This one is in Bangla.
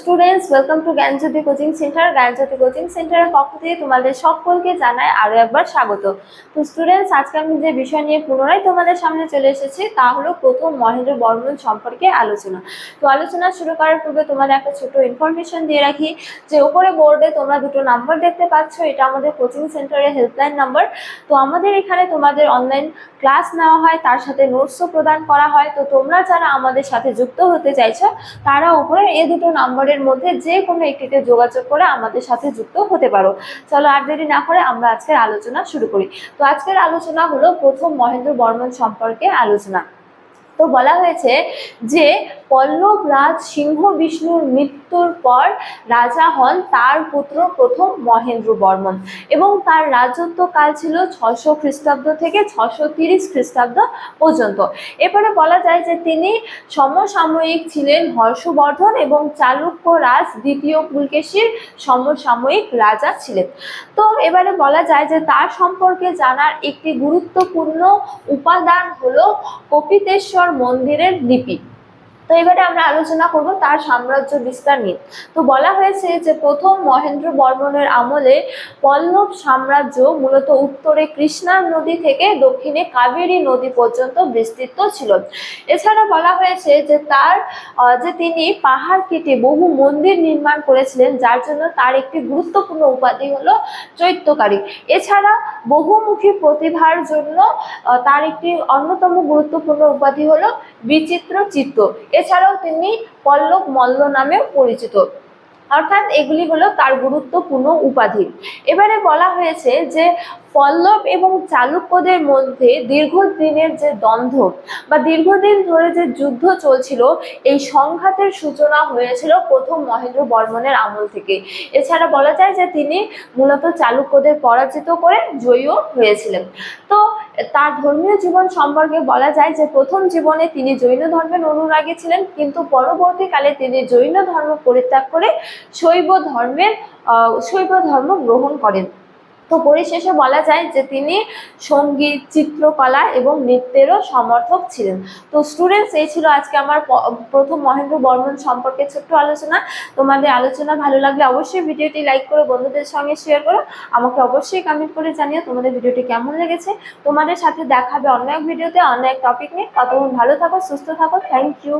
Students welcome to Gyanjyoti coaching centre Gyanjyoti coaching সেন্টারের পক্ষ থেকে তোমাদের সকলকে জানাই আরও একবার স্বাগত। তো স্টুডেন্টস আজকে আমি যে বিষয় নিয়ে পুনরায় তোমাদের সামনে চলে এসেছি, তা হলো প্রথম মহেন্দ্র বর্মন সম্পর্কে আলোচনা। তো আলোচনা শুরু করার পূর্বে তোমাদের একটা ছোট ইনফরমেশন দিয়ে রাখি যে ওপরে বোর্ডে তোমরা দুটো নাম্বার দেখতে পাচ্ছ, এটা আমাদের কোচিং সেন্টারের হেল্পলাইন নাম্বার তো আমাদের এখানে তোমাদের অনলাইন ক্লাস নেওয়া হয়, তার সাথে নোটসও প্রদান করা হয়। তো তোমরা যারা আমাদের সাথে যুক্ত হতে চাইছো, তারা উপরে এই দুটো নম্বরের মধ্যে যে কোনো একটিতে যোগাযোগ করে আমাদের সাথে যুক্ত হতে পারো। চলো আর দেরি না করে আমরা আজকের আলোচনা শুরু করি। তো আজকের আলোচনা হলো প্রথম মহেন্দ্র বর্মন সম্পর্কে আলোচনা। তো বলা হয়েছে যে পল্লব রাজ সিংহ বিষ্ণুর মৃত্যুর পর রাজা হন তার পুত্র প্রথম মহেন্দ্র বর্মন। এবং তার রাজত্বকাল ছিল ছশো খ্রিস্টাব্দ থেকে ছশো তিরিশ খ্রিস্টাব্দ পর্যন্ত। এরপরে বলা যায় যে তিনি সমসাময়িক ছিলেন হর্ষবর্ধন এবং চালুক্য রাজ দ্বিতীয় পুলকেশীর সমসাময়িক রাজা ছিলেন। তো এবারে বলা যায় যে তার সম্পর্কে জানার একটি গুরুত্বপূর্ণ উপাদান হলো কপিতেশ্বর মন্দিরের লিপি। তো এবারে আমরা আলোচনা করব তার সাম্রাজ্য বিস্তার নিয়ে। তো বলা হয়েছে যে প্রথম মহেন্দ্র বর্মনের আমলে পল্লব সাম্রাজ্য মূলত উত্তরে কৃষ্ণা নদী থেকে দক্ষিণে কাবেরী নদী পর্যন্ত বিস্তৃত ছিল। এছাড়া বলা হয়েছে যে তার যে তিনি পাহাড় কেটে বহু মন্দির নির্মাণ করেছিলেন, যার জন্য তার একটি গুরুত্বপূর্ণ উপাধি হলো চৈত্যকারী। এছাড়া বহুমুখী প্রতিভার জন্য তার একটি অন্যতম গুরুত্বপূর্ণ উপাধি হলো বিচিত্র চিত্ত। এছাড়াও তিনি পল্লব মল্ল নামেও পরিচিত। অর্থাৎ এগুলি হলো তার গুরুত্বপূর্ণ উপাধি। এবারে বলা হয়েছে যে পল্লব এবং চালুক্যদের মধ্যে দীর্ঘদিনের যে দ্বন্দ্ব বা দীর্ঘদিন ধরে যে যুদ্ধ চলছিল, এই সংঘাতের সূচনা হয়েছিল প্রথম মহেন্দ্র বর্মনের আমল থেকে। এছাড়া বলা যায় যে তিনি মূলত চালুক্যদের পরাজিত করে জয়ীও হয়েছিলেন। তো তার ধর্মীয় জীবন সম্পর্কে বলা যায় যে প্রথম জীবনে তিনি জৈন ধর্মের অনুরাগী ছিলেন, কিন্তু পরবর্তীকালে তিনি জৈন ধর্ম পরিত্যাগ করে শৈব ধর্মের শৈব ধর্ম গ্রহণ করেন। তো পরিশেষে বলা যায় যে তিনি সংগীত, চিত্রকলা এবং নৃত্যেরও সমর্থক ছিলেন। তো স্টুডেন্টস এই ছিল আজকে আমার প্রথম মহেন্দ্র বর্মন সম্পর্কে ছোট্ট আলোচনা। তোমাদের আলোচনা ভালো লাগলে অবশ্যই ভিডিওটি লাইক করো বন্ধুদের সঙ্গে শেয়ার করো। আমাকে অবশ্যই কমেন্ট করে জানিও তোমাদের ভিডিওটি কেমন লেগেছে। তোমাদের সাথে দেখাবে অন্য এক ভিডিওতে অন্য এক টপিক নিয়ে। ততক্ষণ ভালো থাকো, সুস্থ থাকো। Thank you